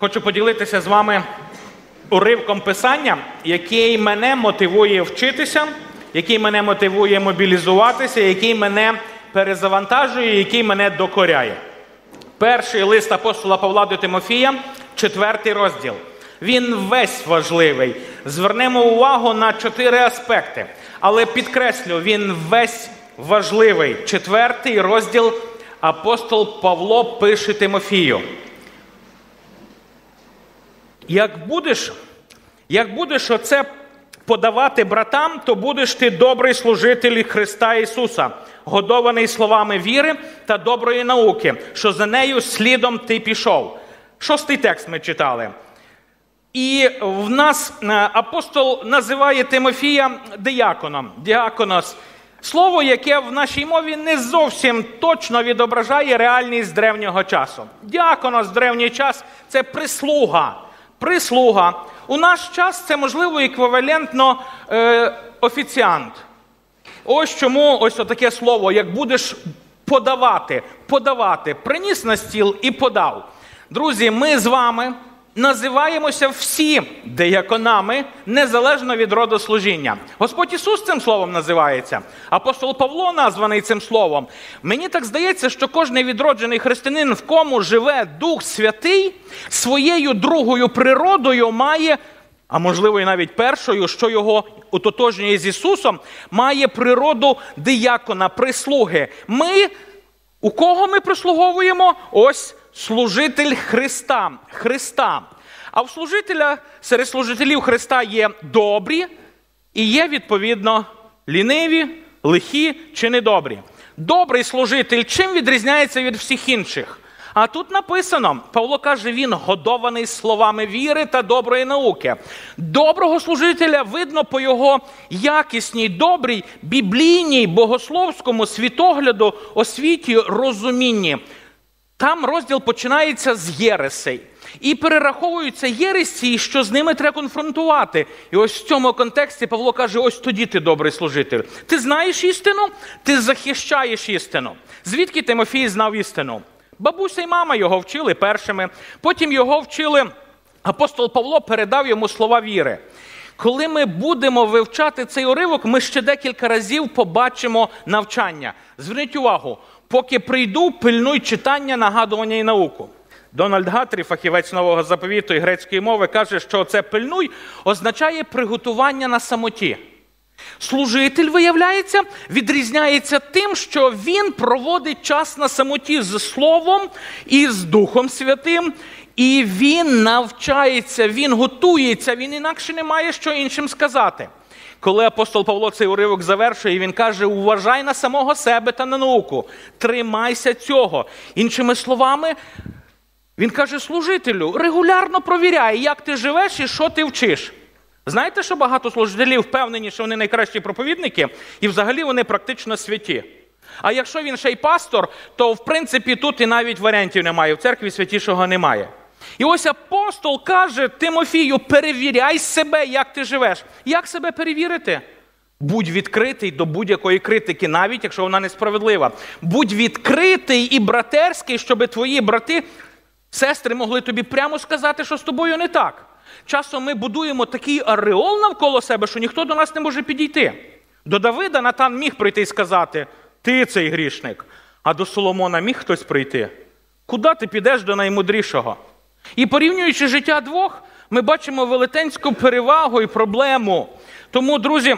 Хочу поділитися з вами уривком писання, який мене мотивує вчитися, який мене мотивує мобілізуватися, який мене перезавантажує, який мене докоряє. Перший лист апостола Павла до Тимофія, четвертий розділ. Він весь важливий. Звернемо увагу на чотири аспекти. Але підкреслю, він весь важливий. Четвертий розділ апостол Павло пише Тимофію. Як будеш, як будеш оце подавати братам, то будеш ти добрий служитель Христа Ісуса, годований словами віри та доброї науки, що за нею слідом ти пішов. Шостий текст ми читали. І в нас е, апостол називає Тимофія діаконом. Діаконос. Слово, яке в нашій мові не зовсім точно відображає реальність древнього часу. Діаконос древній час це прислуга. Прислуга. У наш час це можливо еквівалентно е, офіціант. Ось чому ось таке слово, як будеш подавати, подавати, приніс на стіл і подав. Друзі, ми з вами називаємося всі деяконами незалежно від роду служіння. Господь Ісус цим словом називається. Апостол Павло названий цим словом. Мені так здається, що кожний відроджений християнин, в кому живе Дух Святий, своєю другою природою має. А можливо, і навіть першою, що його утотожнює з Ісусом, має природу диякона, прислуги. Ми, у кого ми прислуговуємо? Ось служитель Христа. Христа. А в служителя серед служителів Христа є добрі і є, відповідно, ліниві, лихі чи недобрі. Добрий служитель чим відрізняється від всіх інших? А тут написано, Павло каже, він годований словами віри та доброї науки. Доброго служителя видно по його якісній, добрій, біблійній, богословському світогляду, освіті, розумінні. Там розділ починається з єресей. І перераховуються єресі, що з ними треба конфронтувати. І ось в цьому контексті Павло каже: ось тоді ти добрий служитель. Ти знаєш істину, ти захищаєш істину. Звідки Тимофій знав істину? Бабуся і мама його вчили першими, потім його вчили. Апостол Павло передав йому слова віри. Коли ми будемо вивчати цей уривок, ми ще декілька разів побачимо навчання. Зверніть увагу, поки прийду, пильнуй читання, нагадування і науку. Дональд Гатрі, фахівець нового заповіту і грецької мови, каже, що це пильнуй означає приготування на самоті. Служитель, виявляється, відрізняється тим, що він проводить час на самоті з Словом і з Духом Святим, і він навчається, він готується, він інакше не має що іншим сказати. Коли апостол Павло цей уривок завершує, він каже: уважай на самого себе та на науку, тримайся цього. Іншими словами, він каже служителю, регулярно провіряй, як ти живеш і що ти вчиш. Знаєте, що багато служителів впевнені, що вони найкращі проповідники, і взагалі вони практично святі. А якщо він ще й пастор, то в принципі тут і навіть варіантів немає. В церкві святішого немає. І ось апостол каже Тимофію: перевіряй себе, як ти живеш. Як себе перевірити? Будь відкритий до будь-якої критики, навіть якщо вона несправедлива. Будь відкритий і братерський, щоб твої брати, сестри могли тобі прямо сказати, що з тобою не так. Часом ми будуємо такий ареол навколо себе, що ніхто до нас не може підійти. До Давида Натан міг прийти і сказати: Ти цей грішник. А до Соломона міг хтось прийти. Куди ти підеш до наймудрішого? І порівнюючи життя двох, ми бачимо велетенську перевагу і проблему. Тому, друзі,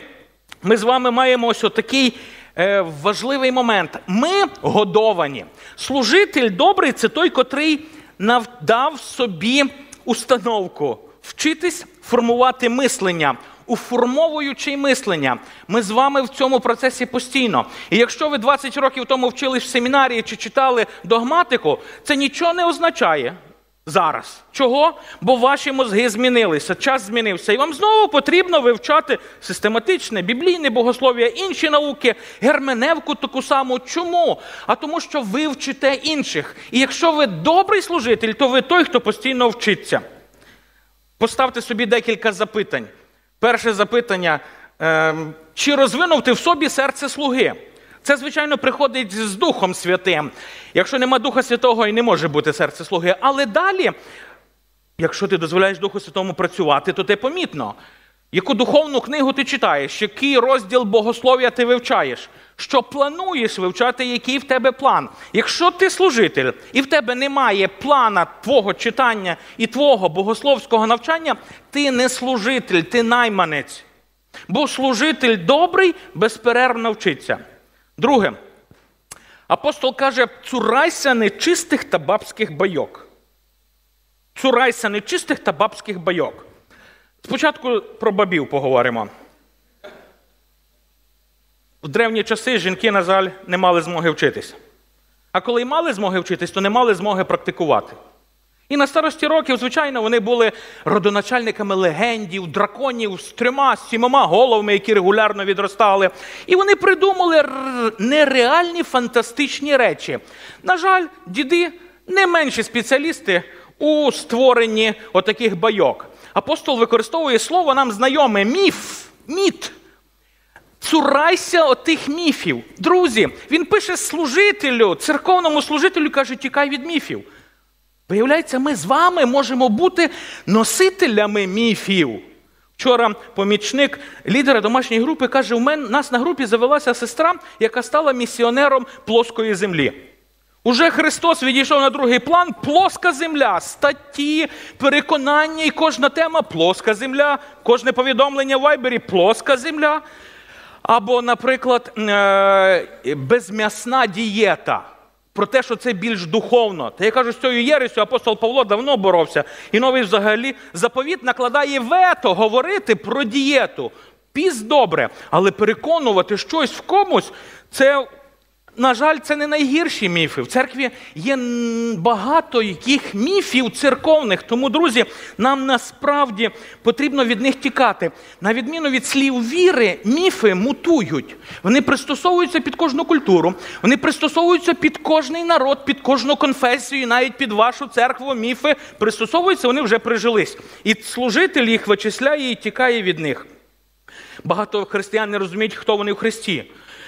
ми з вами маємо ось такий е, важливий момент. Ми годовані. Служитель добрий це той, котрий навдав собі установку вчитись формувати мислення. Уформовуючи мислення, ми з вами в цьому процесі постійно. І якщо ви 20 років тому вчились в семінарії чи читали догматику, це нічого не означає зараз. Чого? Бо ваші мозги змінилися, час змінився. І вам знову потрібно вивчати систематичне, біблійне богослов'я, інші науки, герменевку таку саму. Чому? А тому, що ви вчите інших. І якщо ви добрий служитель, то ви той, хто постійно вчиться. Поставте собі декілька запитань. Перше запитання: ем, чи розвинув ти в собі серце слуги? Це, звичайно, приходить з Духом Святим. Якщо нема Духа Святого, і не може бути серце слуги. Але далі Якщо ти дозволяєш Духу Святому працювати, то це помітно. Яку духовну книгу ти читаєш, який розділ богослов'я ти вивчаєш, що плануєш вивчати, який в тебе план. Якщо ти служитель і в тебе немає плана твого читання і твого богословського навчання, ти не служитель, ти найманець. Бо служитель добрий безперервно вчиться. Друге, апостол каже: цурайся нечистих та бабських байок. Цурайся нечистих та бабських байок. Спочатку про бабів поговоримо. В древні часи жінки, на жаль, не мали змоги вчитися. А коли й мали змоги вчитись, то не мали змоги практикувати. І на старості років, звичайно, вони були родоначальниками легендів, драконів з трьома, з сімома головами, які регулярно відростали. І вони придумали нереальні фантастичні речі. На жаль, діди не менші спеціалісти у створенні отаких байок. Апостол використовує слово нам знайоме міф, міт. Цурайся отих міфів. Друзі, він пише служителю, церковному служителю каже, тікай від міфів. Виявляється, ми з вами можемо бути носителями міфів. Вчора помічник лідера домашньої групи каже: у мене нас на групі завелася сестра, яка стала місіонером плоскої землі. Уже Христос відійшов на другий план, плоска земля, статті, переконання і кожна тема плоска земля, кожне повідомлення в Вайбері плоска земля. Або, наприклад, е, безм'ясна дієта. Про те, що це більш духовно. Та я кажу, з цією єресю апостол Павло давно боровся. І новий взагалі заповіт накладає вето говорити про дієту. Піс добре, але переконувати щось в комусь це на жаль, це не найгірші міфи. В церкві є багато яких міфів церковних. Тому, друзі, нам насправді потрібно від них тікати. На відміну від слів віри, міфи мутують. Вони пристосовуються під кожну культуру, вони пристосовуються під кожний народ, під кожну конфесію, навіть під вашу церкву. Міфи пристосовуються, вони вже прижились. І служитель їх вичисляє і тікає від них. Багато християн не розуміють, хто вони в Христі.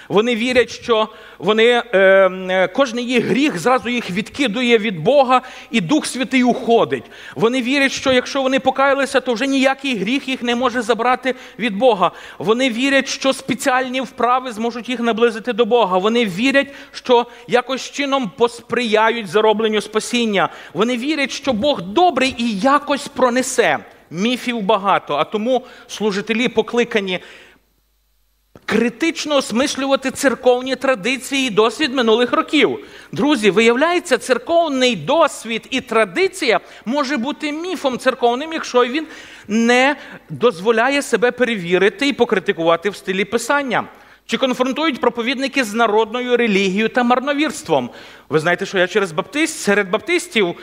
Вони вірять, що вони, е, е, кожний їх гріх зразу їх відкидує від Бога, і Дух Святий уходить. Вони вірять, що якщо вони покаялися, то вже ніякий гріх їх не може забрати від Бога. Вони вірять, що спеціальні вправи зможуть їх наблизити до Бога. Вони вірять, що якось чином посприяють заробленню спасіння. Вони вірять, що Бог добрий і якось пронесе. Міфів багато, а тому служителі покликані критично осмислювати церковні традиції і досвід минулих років. Друзі, виявляється, церковний досвід і традиція може бути міфом церковним, якщо він не дозволяє себе перевірити і покритикувати в стилі писання. Чи конфронтують проповідники з народною релігією та марновірством? Ви знаєте, що я через баптист серед баптистів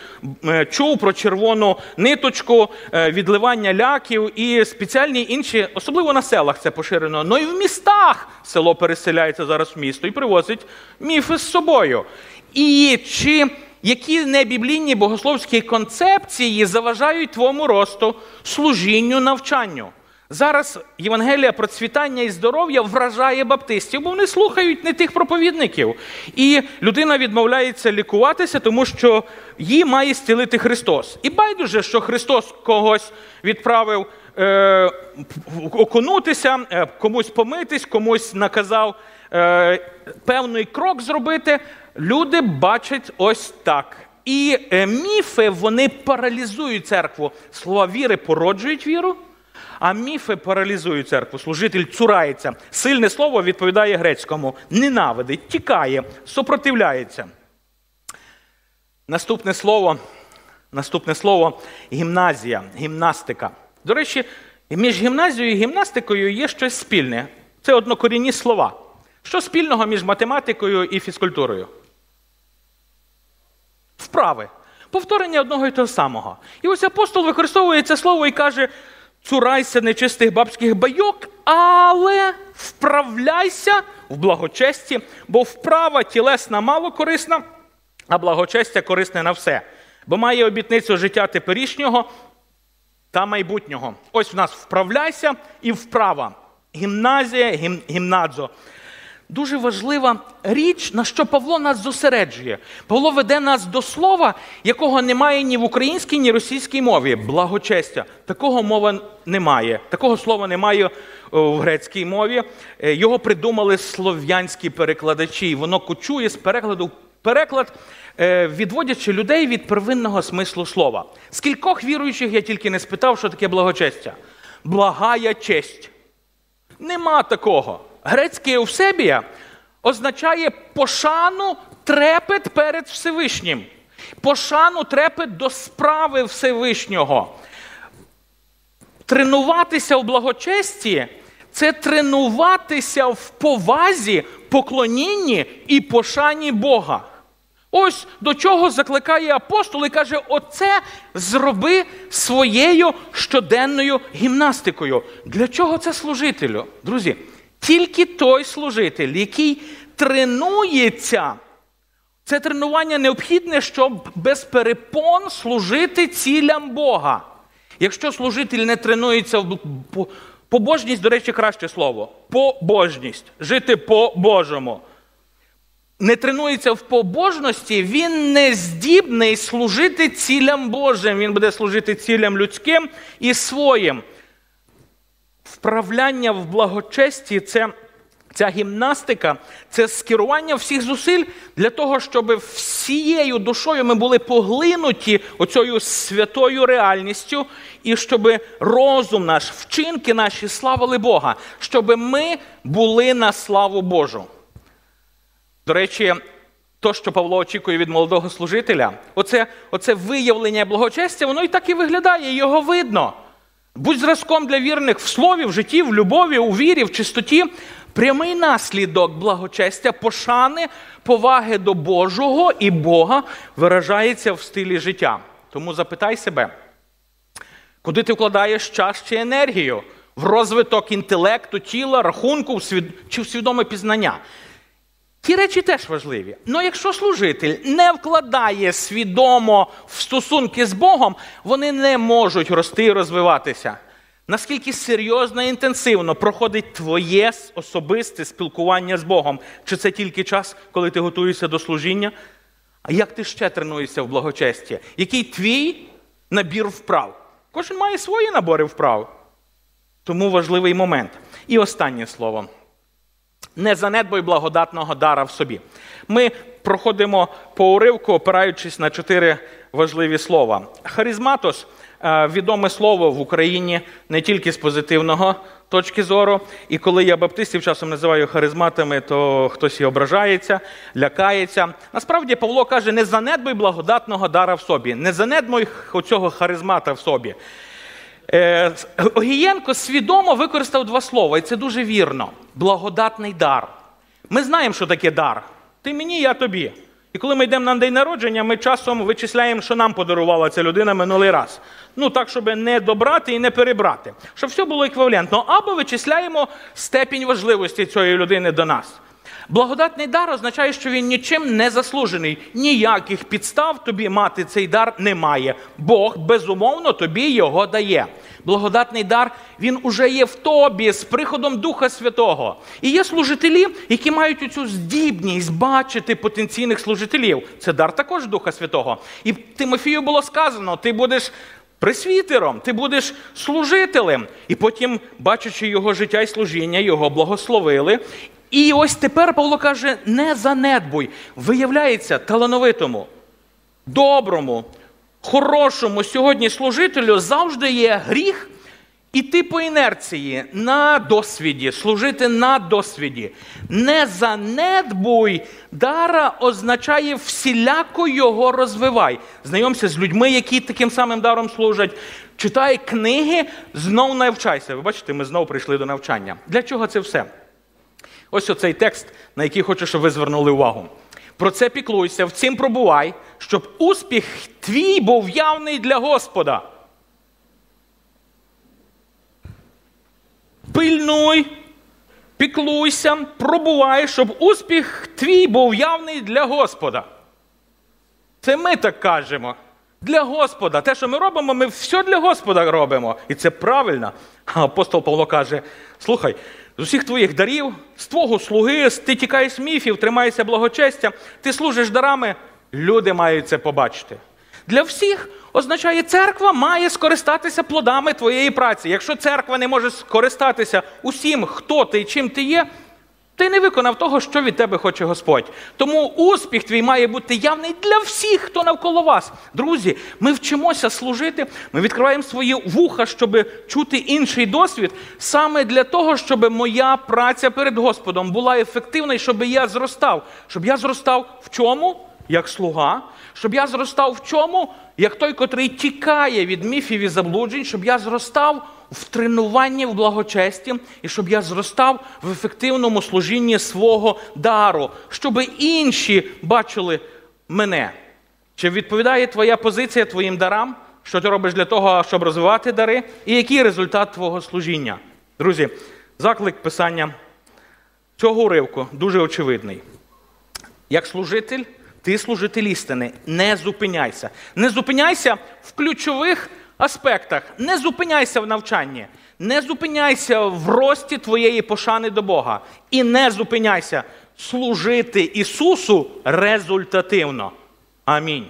е, чув про червону ниточку, е, відливання ляків і спеціальні інші, особливо на селах це поширено. Ну і в містах село переселяється зараз в місто і привозить міфи з собою. І чи які небіблійні богословські концепції заважають твоєму росту, служінню, навчанню? Зараз Євангелія процвітання і здоров'я вражає баптистів, бо вони слухають не тих проповідників. І людина відмовляється лікуватися, тому що її має зцілити Христос. І байдуже, що Христос когось відправив е, окунутися, е, комусь помитись, комусь наказав е, певний крок зробити. Люди бачать ось так. І е, міфи вони паралізують церкву. Слова віри породжують віру. А міфи паралізують церкву. Служитель цурається. Сильне слово відповідає грецькому. Ненавидить, тікає, супротивляється. Наступне слово наступне слово гімназія, гімнастика. До речі, між гімназією і гімнастикою є щось спільне. Це однокорінні слова. Що спільного між математикою і фізкультурою? Вправи. Повторення одного і того самого. І ось апостол використовує це слово і каже: цурайся нечистих бабських байок, але вправляйся в благочесті, бо вправа тілесна мало корисна, а благочестя корисне на все. Бо має обітницю життя теперішнього та майбутнього. Ось в нас вправляйся і вправа. Гімназія, гім, гімнадзо. Дуже важлива річ, на що Павло нас зосереджує. Павло веде нас до слова, якого немає ні в українській, ні в російській мові. Благочестя. Такого мова немає. Такого слова немає в грецькій мові. Е, його придумали слов'янські перекладачі. Воно кочує з перекладу переклад, е, відводячи людей від первинного смислу слова. Скількох віруючих я тільки не спитав, що таке благочестя. Благая честь. Нема такого. Грецьке Евсебія означає пошану трепет перед Всевишнім. Пошану трепет до справи Всевишнього. Тренуватися в благочесті це тренуватися в повазі, поклонінні і пошані Бога. Ось до чого закликає апостол і каже: Оце зроби своєю щоденною гімнастикою. Для чого це служителю? Друзі, тільки той служитель, який тренується. Це тренування необхідне, щоб без перепон служити цілям Бога. Якщо служитель не тренується в побожність, до речі, краще слово. Побожність. Жити по-божому. Не тренується в побожності, він не здібний служити цілям Божим. Він буде служити цілям людським і своїм. Вправляння в благочесті це ця гімнастика, це скерування всіх зусиль для того, щоб всією душою ми були поглинуті оцею святою реальністю, і щоб розум наш, вчинки наші славили Бога, щоб ми були на славу Божу. До речі, то, що Павло очікує від молодого служителя, оце, оце виявлення благочестя, воно і так і виглядає, його видно. Будь зразком для вірних в слові, в житті, в любові, у вірі, в чистоті. Прямий наслідок благочестя, пошани, поваги до Божого і Бога виражається в стилі життя. Тому запитай себе, куди ти вкладаєш час чи енергію в розвиток інтелекту, тіла, рахунку чи в свідоме пізнання. Ті речі теж важливі. Але якщо служитель не вкладає свідомо в стосунки з Богом, вони не можуть рости і розвиватися. Наскільки серйозно і інтенсивно проходить твоє особисте спілкування з Богом? Чи це тільки час, коли ти готуєшся до служіння? А як ти ще тренуєшся в благочесті? Який твій набір вправ? Кожен має свої набори вправ. Тому важливий момент. І останнє слово. Не занедбуй благодатного дара в собі. Ми проходимо по уривку, опираючись на чотири важливі слова. Харизматос е, відоме слово в Україні не тільки з позитивного точки зору. І коли я баптистів часом називаю харизматами, то хтось і ображається, лякається. Насправді Павло каже: не занедбуй благодатного дара в собі, не занедбуй оцього харизмата в собі. Е, Огієнко свідомо використав два слова, і це дуже вірно. Благодатний дар. Ми знаємо, що таке дар. Ти мені, я тобі. І коли ми йдемо на день народження, ми часом вичисляємо, що нам подарувала ця людина минулий раз. Ну так, щоб не добрати і не перебрати. Щоб все було еквівалентно. Або вичисляємо степінь важливості цієї людини до нас. Благодатний дар означає, що він нічим не заслужений. Ніяких підстав тобі мати цей дар немає. Бог безумовно тобі його дає. Благодатний дар він уже є в тобі з приходом Духа Святого. І є служителі, які мають цю здібність бачити потенційних служителів. Це дар також Духа Святого. І Тимофію було сказано: ти будеш. Пресвітером, ти будеш служителем. І потім, бачачи його життя і служіння, його благословили. І ось тепер Павло каже: не занедбуй. Виявляється, талановитому, доброму, хорошому сьогодні служителю завжди є гріх іти по інерції на досвіді, служити на досвіді. Не занедбуй дара означає всіляко його розвивай. Знайомся з людьми, які таким самим даром служать. Читай книги, знов навчайся. Ви бачите, ми знову прийшли до навчання. Для чого це все? Ось оцей текст, на який хочу, щоб ви звернули увагу. Про це піклуйся, в цім пробувай, щоб успіх твій був явний для Господа. Пильнуй, піклуйся, пробувай, щоб успіх твій був явний для Господа. Це ми так кажемо. Для Господа. Те, що ми робимо, ми все для Господа робимо. І це правильно. А апостол Павло каже: слухай, з усіх твоїх дарів, з твого слуги, ти тікаєш міфів, тримаєшся благочестя, ти служиш дарами, люди мають це побачити. Для всіх означає, церква має скористатися плодами твоєї праці. Якщо церква не може скористатися усім, хто ти і чим ти є, ти не виконав того, що від тебе хоче Господь. Тому успіх твій має бути явний для всіх, хто навколо вас. Друзі, ми вчимося служити, ми відкриваємо свої вуха, щоб чути інший досвід, саме для того, щоб моя праця перед Господом була ефективна і щоб я зростав. Щоб я зростав в чому? Як слуга, щоб я зростав в чому? Як той, котрий тікає від міфів і заблуджень, щоб я зростав в тренуванні в благочесті, і щоб я зростав в ефективному служінні свого дару, щоб інші бачили мене. Чи відповідає твоя позиція твоїм дарам? Що ти робиш для того, щоб розвивати дари? І який результат твого служіння? Друзі, заклик писання цього уривку дуже очевидний. Як служитель, ти служитель істини, не зупиняйся. Не зупиняйся в ключових аспектах. Не зупиняйся в навчанні, не зупиняйся в рості твоєї пошани до Бога. І не зупиняйся служити Ісусу результативно. Амінь.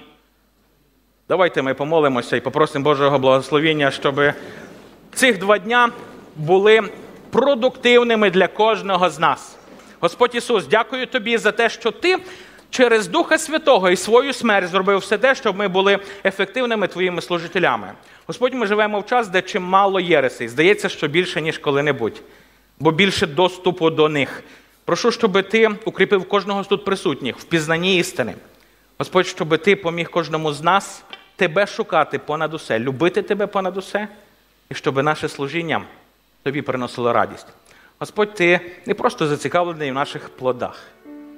Давайте ми помолимося і попросимо Божого благословення, щоб цих два дня були продуктивними для кожного з нас. Господь Ісус, дякую тобі за те, що ти через Духа Святого і свою смерть зробив все те, щоб ми були ефективними твоїми служителями. Господь, ми живемо в час, де чимало єресей. Здається, що більше, ніж коли-небудь, бо більше доступу до них. Прошу, щоб ти укріпив кожного з тут присутніх в пізнанні істини. Господь, щоб ти поміг кожному з нас тебе шукати понад усе, любити тебе понад усе, і щоб наше служіння тобі приносило радість. Господь, ти не просто зацікавлений в наших плодах,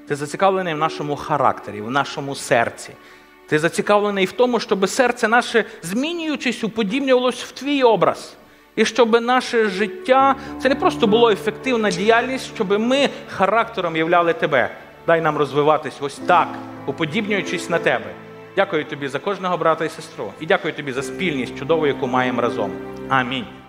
ти зацікавлений в нашому характері, в нашому серці. Ти зацікавлений в тому, щоб серце наше, змінюючись, уподібнювалось в твій образ. І щоб наше життя це не просто було ефективна діяльність, щоб ми характером являли тебе. Дай нам розвиватись ось так, уподібнюючись на тебе. Дякую тобі за кожного брата і сестру. І дякую тобі за спільність чудову, яку маємо разом. Амінь.